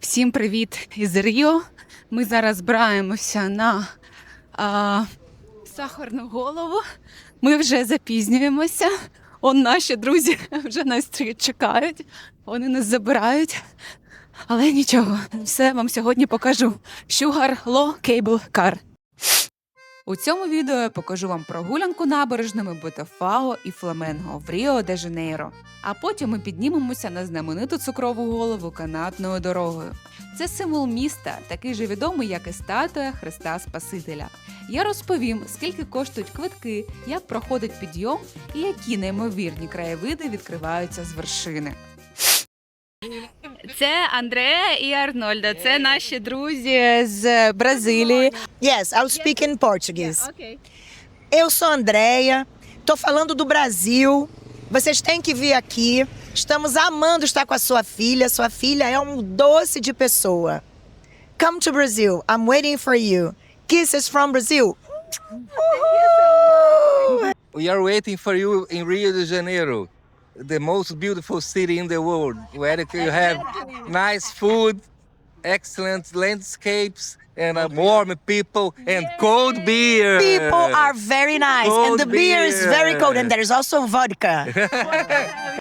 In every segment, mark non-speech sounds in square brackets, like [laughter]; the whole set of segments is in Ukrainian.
Всім привіт із Ріо. Ми зараз збираємося на а, сахарну голову. Ми вже запізнюємося. Он наші друзі [laughs] вже нас чекають. Вони нас забирають. Але нічого, все вам сьогодні покажу. Sugar Low Cable Car. У цьому відео я покажу вам прогулянку набережними Ботафаго і Фламенго в Ріо де Жанейро. А потім ми піднімемося на знамениту цукрову голову канатною дорогою. Це символ міста, такий же відомий, як і статуя Христа Спасителя. Я розповім, скільки коштують квитки, як проходить підйом і які неймовірні краєвиди відкриваються з вершини. Це Андреа і Арнольда. Це наші друзі з Бразилії. Yes, I'll speak in Portuguese. Окей. Eu sou Andréia, tô falando do Brasil. Vocês têm que vir aqui. Estamos amando estar com a sua filha. Sua filha é um doce de pessoa. Come to Brazil. I'm waiting for you. Kisses from Brazil. Uhul! We are waiting for you in Rio de Janeiro, The most beautiful city in the world, where you have nice food, excellent landscapes, and uh, warm people and cold beer. People are very nice, and the Cold beer is very cold, and there's also vodka. [laughs]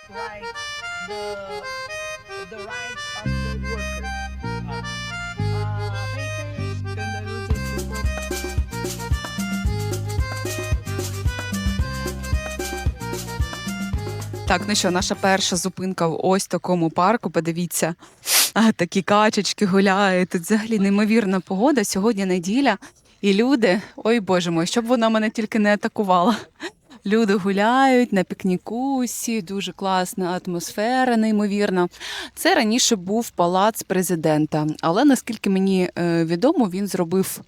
Так, ну що, наша перша зупинка в ось такому парку. Подивіться, а, такі качечки гуляють. Тут взагалі неймовірна погода. Сьогодні неділя, і люди, ой боже мой, щоб вона мене тільки не атакувала. Люди гуляють на пікніку, усі дуже класна атмосфера, неймовірна. Це раніше був палац президента, але наскільки мені е, відомо, він зробив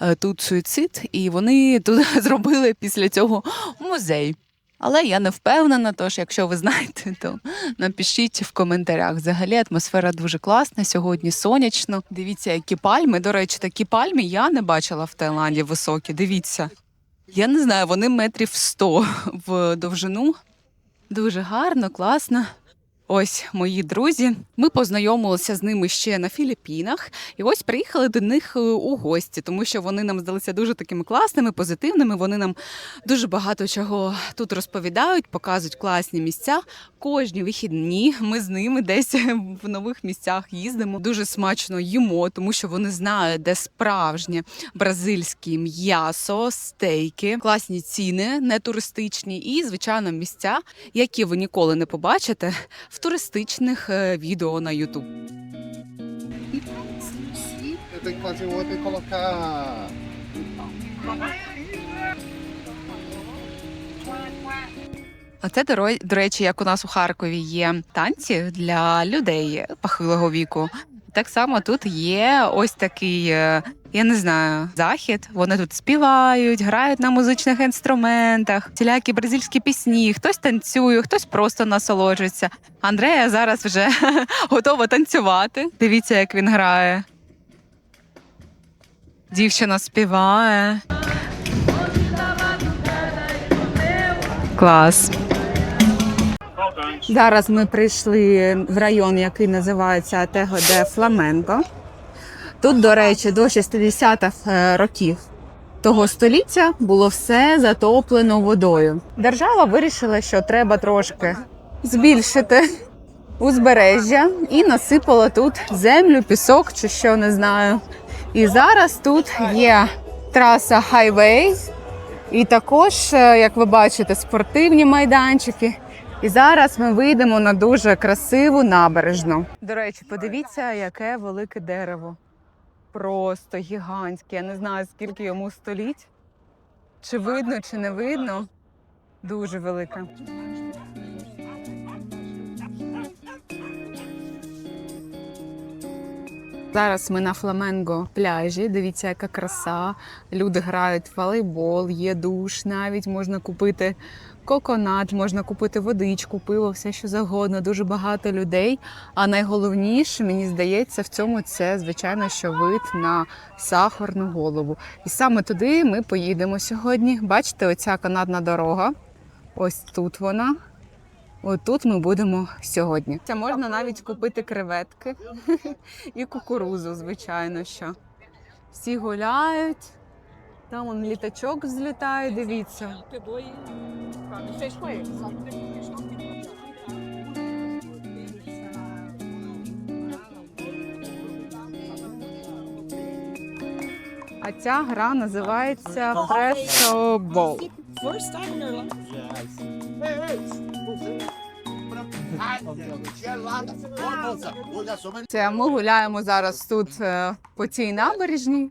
е, тут суїцид, і вони тут [laughs] зробили після цього музей. Але я не впевнена, тож якщо ви знаєте, то напишіть в коментарях. Взагалі атмосфера дуже класна. Сьогодні сонячно. Дивіться, які пальми. До речі, такі пальми я не бачила в Таїланді високі. Дивіться. Я не знаю, вони метрів 100 в довжину. Дуже гарно, класно. Ось мої друзі. Ми познайомилися з ними ще на Філіппінах, і ось приїхали до них е, у гості, тому що вони нам здалися дуже такими класними, позитивними. Вони нам дуже багато чого тут розповідають, показують класні місця. Кожні вихідні ми з ними десь [laughs] в нових місцях їздимо. Дуже смачно їмо, тому що вони знають, де справжнє бразильське м'ясо, стейки, класні ціни, не туристичні, і звичайно місця, які ви ніколи не побачите в туристичних е, відео на Ютуб. А це, до речі, як у нас у Харкові є танці для людей похилого віку. Так само тут є ось такий, е, я не знаю, захід. Вони тут співають, грають на музичних інструментах, всілякі бразильські пісні. Хтось танцює, хтось просто насолоджується. Андрея зараз вже [laughs] готова танцювати. Дивіться, як він грає. Дівчина співає. Клас. Зараз ми прийшли в район, який називається Атего де Фламенко. Тут, до речі, до 60-х е, років того століття було все затоплено водою. Держава вирішила, що треба трошки збільшити узбережжя і насипала тут землю, пісок чи що не знаю. І зараз тут є траса хайвей, і також, е, як ви бачите, спортивні майданчики. І зараз ми вийдемо на дуже красиву набережну. До речі, подивіться, яке велике дерево. Просто гігантське. Я не знаю, скільки йому століть. Чи видно, чи не видно. Дуже велике. Зараз ми на фламенго пляжі. Дивіться, яка краса. Люди грають в волейбол, є душ, навіть можна купити коконат, можна купити водичку, пиво, все що завгодно. Дуже багато людей. А найголовніше, мені здається, в цьому це звичайно, що вид на сахарну голову. І саме туди ми поїдемо сьогодні. Бачите, оця канатна дорога. Ось тут вона. Отут ми будемо сьогодні. Це можна навіть купити креветки і кукурузу, звичайно, що. Всі гуляють. Там он літачок злітає, дивіться. А ця гра називається Presto Це ми гуляємо зараз тут е, по цій набережній.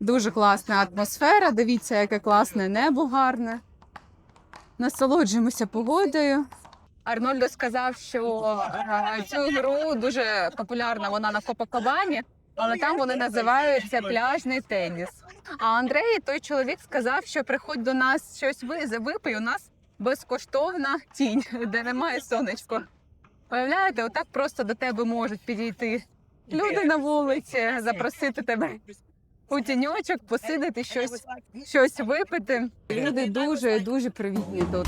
Дуже класна атмосфера. Дивіться, яке класне небо гарне. Насолоджуємося погодою. Арнольдо сказав, що е, цю гру дуже популярна вона на Копакабані, але там вони називаються пляжний теніс. А Андрей, той чоловік, сказав, що приходь до нас щось ви- випий, у нас безкоштовна тінь, де немає сонечко. Уявляєте, отак просто до тебе можуть підійти люди на вулиці, запросити тебе у тіньочок, посидити щось, щось випити. Люди дуже дуже привітні тут.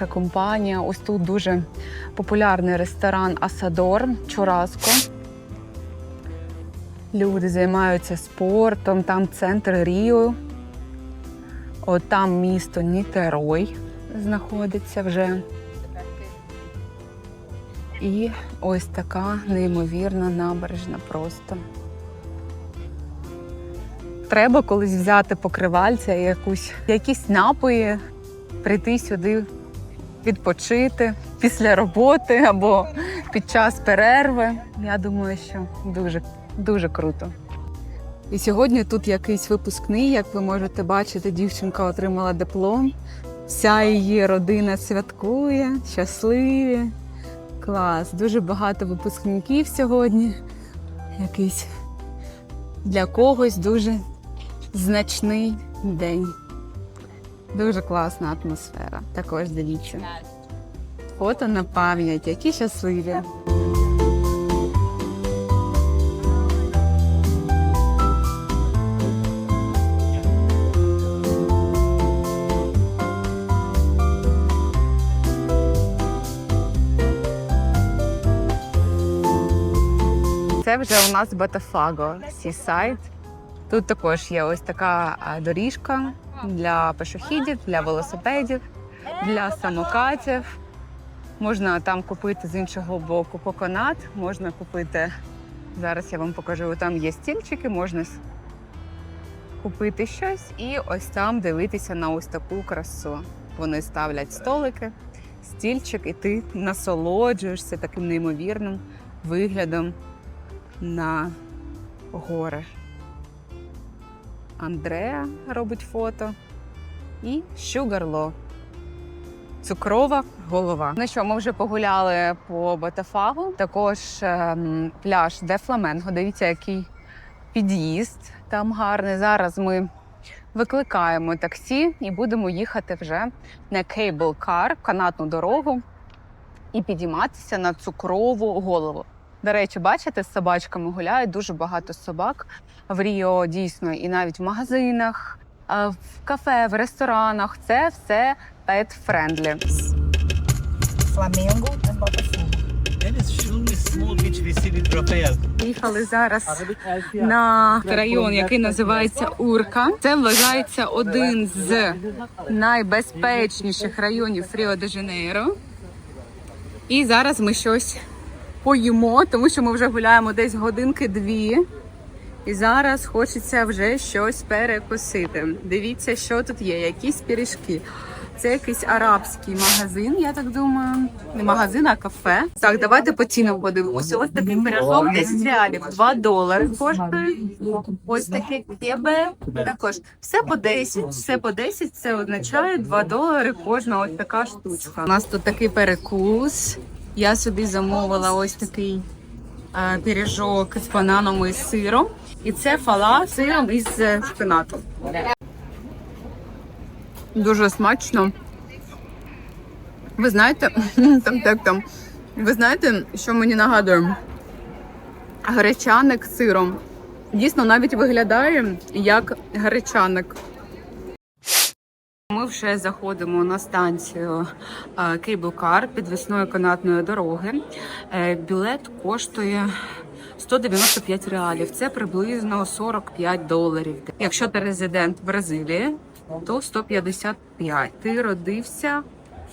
Наша компанія. Ось тут дуже популярний ресторан Асадор Чураско. Люди займаються спортом, там центр Ріо. От там місто Нітерой знаходиться вже. І ось така неймовірна набережна просто. Треба колись взяти покривальця і якусь, якісь напої, прийти сюди відпочити після роботи або під час перерви. Я думаю, що дуже, дуже круто. І сьогодні тут якийсь випускний, як ви можете бачити, дівчинка отримала диплом. Вся її родина святкує, щасливі. Клас, дуже багато випускників сьогодні. Якийсь для когось дуже значний день. Дуже класна атмосфера. Також дивіться. Фото на пам'ять, які щасливі. Це вже у нас Ботафаго Сісайд. Тут також є ось така доріжка для пешоходів, для велосипедів, для самокатів. Можна там купити з іншого боку поконат, можна купити. Зараз я вам покажу, там є стільчики, можна купити щось і ось там дивитися на ось таку красу. Вони ставлять столики, стільчик, і ти насолоджуєшся таким неймовірним виглядом на гори. Андреа робить фото і Шугарло. Цукрова голова. Ну що, ми вже погуляли по Ботафагу. Також ем, пляж Де Фламенго. Дивіться, який під'їзд там гарний. Зараз ми викликаємо таксі і будемо їхати вже на Car, канатну дорогу, і підійматися на цукрову голову. До речі, бачите, з собачками гуляють дуже багато собак в Ріо дійсно, і навіть в магазинах, в кафе, в ресторанах. Це все small beach vestido troféu. Їхали зараз на район, який називається Урка. Це вважається один з найбезпечніших районів Ріо де Жанейро. І зараз ми щось поїмо, тому що ми вже гуляємо десь годинки-дві. І зараз хочеться вже щось перекусити. Дивіться, що тут є, якісь пиріжки. Це якийсь арабський магазин, я так думаю. Не магазин, а кафе. Так, давайте по цінам подивимося. Ось такий пирожок 10 реалів, 2 долари коштує. Ось таке кебе. Також все по 10. Все по 10, це означає 2 долари кожна ось така штучка. У нас тут такий перекус. Я собі замовила ось такий е, пиріжок з бананом і сиром. І це фала з сиром із е, шпинатом. Дуже смачно. Ви знаєте, [laughs] там так там. Ви знаєте, що мені нагадує? Гречаник з сиром. Дійсно, навіть виглядає як гречаник. Вже заходимо на станцію е, кейблкар підвісної канатної дороги. Е, Білет коштує 195 реалів. Це приблизно 45 доларів. Якщо ти резидент Бразилії, то 155. Ти родився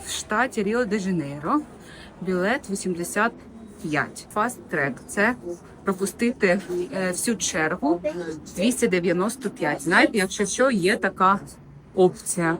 в штаті Ріо де Жанейро. Білет 85. Fast track – це пропустити е, всю чергу 295. Знаєте, якщо що, є така опція.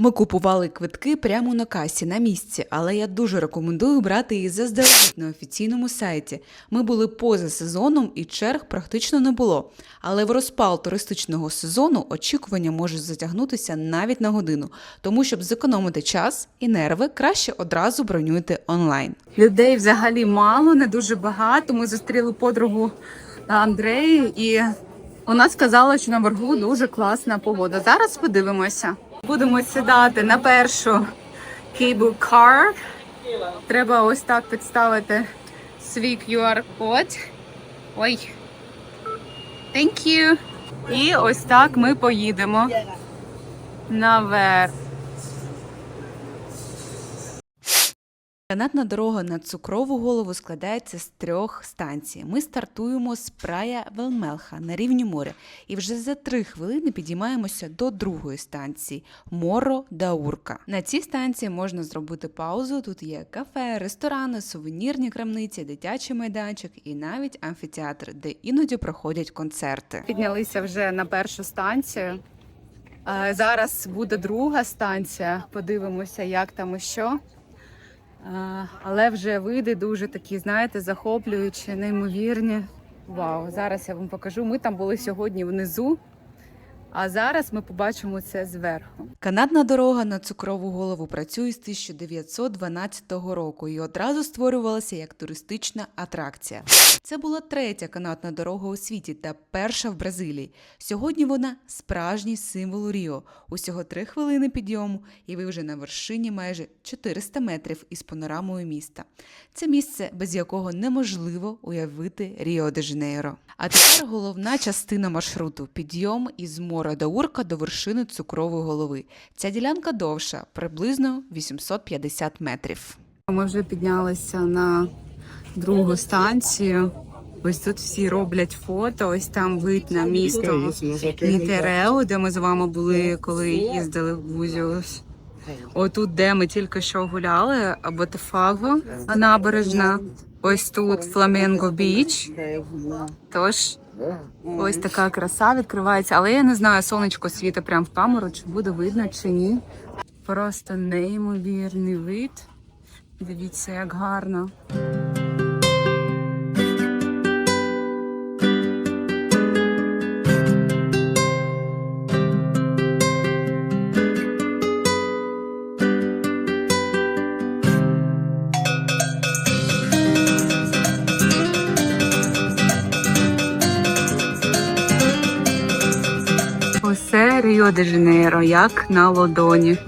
Ми купували квитки прямо на касі на місці, але я дуже рекомендую брати їх заздалегідь на офіційному сайті. Ми були поза сезоном і черг практично не було. Але в розпал туристичного сезону очікування можуть затягнутися навіть на годину. Тому, щоб зекономити час і нерви, краще одразу бронюйте онлайн. Людей взагалі мало, не дуже багато. Ми зустріли подругу Андреї, і вона сказала, що на боргу дуже класна погода. Зараз подивимося. Будемо сідати на першу cable car. Треба ось так підставити свій QR-код. Ой. Thank you. І ось так ми поїдемо наверх. Канатна дорога на цукрову голову складається з трьох станцій. Ми стартуємо з Прая Велмелха на рівні моря, і вже за три хвилини підіймаємося до другої станції Моро Даурка. На цій станції можна зробити паузу. Тут є кафе, ресторани, сувенірні крамниці, дитячий майданчик і навіть амфітеатр, де іноді проходять концерти. Піднялися вже на першу станцію. Е, Зараз буде друга станція. Подивимося, як там і що. Але вже види дуже такі, знаєте, захоплюючі, неймовірні. Вау, зараз я вам покажу. Ми там були сьогодні внизу, а зараз ми побачимо це зверху. Канатна дорога на цукрову голову працює з 1912 року і одразу створювалася як туристична атракція. Це була третя канатна дорога у світі та перша в Бразилії. Сьогодні вона справжній символ Ріо. Усього три хвилини підйому, і ви вже на вершині майже 400 метрів із панорамою міста. Це місце, без якого неможливо уявити Ріо де Жанейро. А тепер головна частина маршруту підйом із мора до до вершини цукрової голови. Ця ділянка довша, приблизно 850 метрів. Ми вже піднялися на другу станцію. Ось тут всі роблять фото. Ось там вид на місто Нітерео, де ми з вами були, коли їздили в Бузіус. Отут, де ми тільки що гуляли, або Тефаго набережна. Ось тут Фламенго Біч. Тож ось така краса відкривається. Але я не знаю, сонечко світить прямо в камеру, чи буде видно, чи ні. Просто неймовірний вид. Дивіться, як гарно. Усе Ріо де Жанейро, як на ладоні.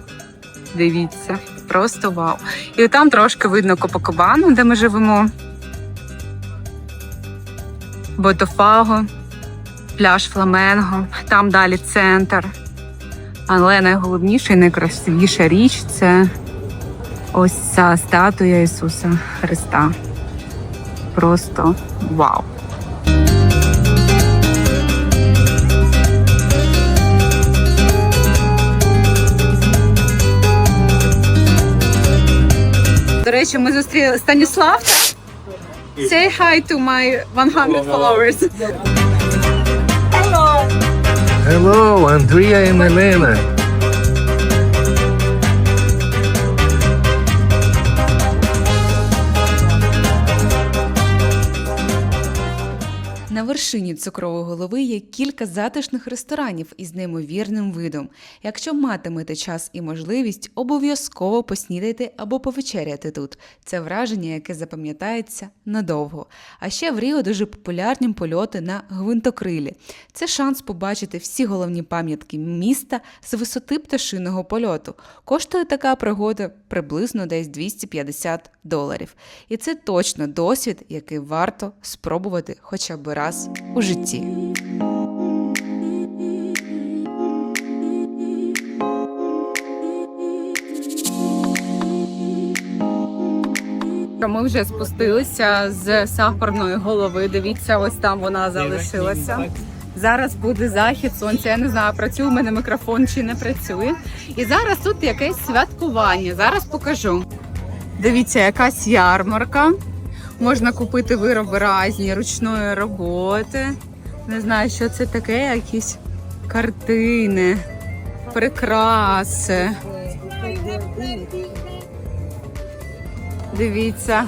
Дивіться, просто вау. І там трошки видно Копакабану, де ми живемо. Ботофаго, пляж Фламенго, там далі центр. Але найголовніша і найкрасивіша річ це ось ця статуя Ісуса Христа. Просто вау. До речі, ми зустріли Станіслав. Say hi to my 100 followers. Hello, Andrea and Helena. Вершині цукрової голови є кілька затишних ресторанів із неймовірним видом. Якщо матимете час і можливість, обов'язково поснідайте або повечеряти тут. Це враження, яке запам'ятається надовго. А ще в Ріо дуже популярні польоти на гвинтокрилі. Це шанс побачити всі головні пам'ятки міста з висоти пташиного польоту. Коштує така пригода приблизно десь 250 доларів. І це точно досвід, який варто спробувати хоча б раз у житті. Ми вже спустилися з сахарної голови. Дивіться, ось там вона залишилася. Зараз буде захід сонця. Я не знаю, працює у мене мікрофон чи не працює. І зараз тут якесь святкування. Зараз покажу. Дивіться, якась ярмарка. Можна купити вироби різні ручної роботи. Не знаю, що це таке, якісь картини, прикраси. Дивіться.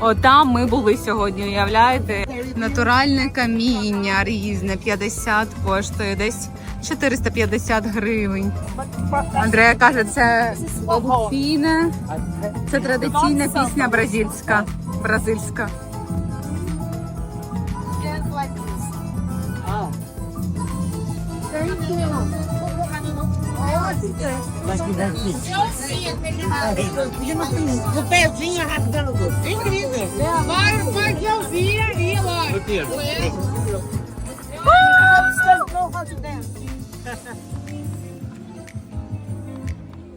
Отам ми були сьогодні, уявляєте? Натуральне каміння різне, 50 коштує, десь 450 гривень. Андрея каже, це обфіне, це традиційна пісня бразильська. Бразильська.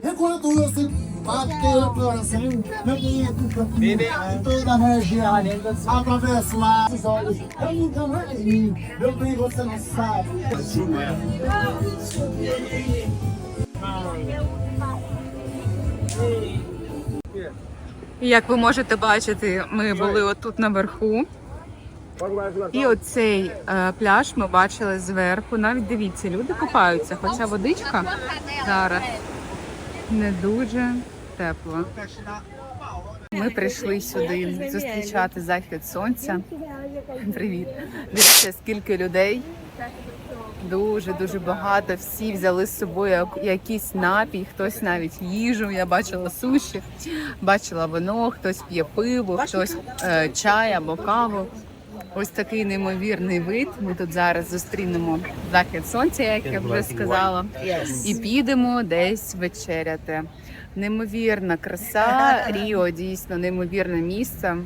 Enquanto você bate o coração, eu queria toda a região, atravessa lá os olhos, eu nunca mais vi, meu bem, você não sabe. Як ви можете бачити, ми були отут наверху. І оцей е, пляж ми бачили зверху. Навіть дивіться, люди купаються, хоча водичка зараз не дуже тепла. Ми прийшли сюди зустрічати захід сонця. Привіт. Дивіться, скільки людей. Дуже дуже багато. Всі взяли з собою як- якийсь напій, хтось навіть їжу. Я бачила суші, бачила вино, хтось п'є пиво, хтось е, чай або каву. Ось такий неймовірний вид. Ми тут зараз зустрінемо захід сонця, як я вже сказала, і підемо десь вечеряти. Неймовірна краса [laughs] Ріо, дійсно неймовірне місце.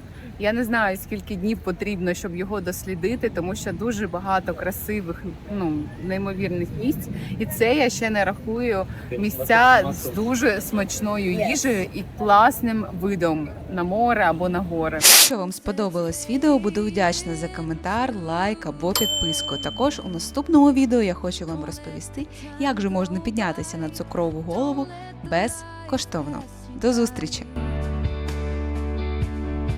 Я не знаю, скільки днів потрібно, щоб його дослідити, тому що дуже багато красивих, ну неймовірних місць. І це я ще не рахую місця з дуже смачною їжею і класним видом на море або на гори. Якщо вам сподобалось відео, буду вдячна за коментар, лайк або підписку. Також у наступному відео я хочу вам розповісти, як же можна піднятися на цукрову голову безкоштовно. До зустрічі!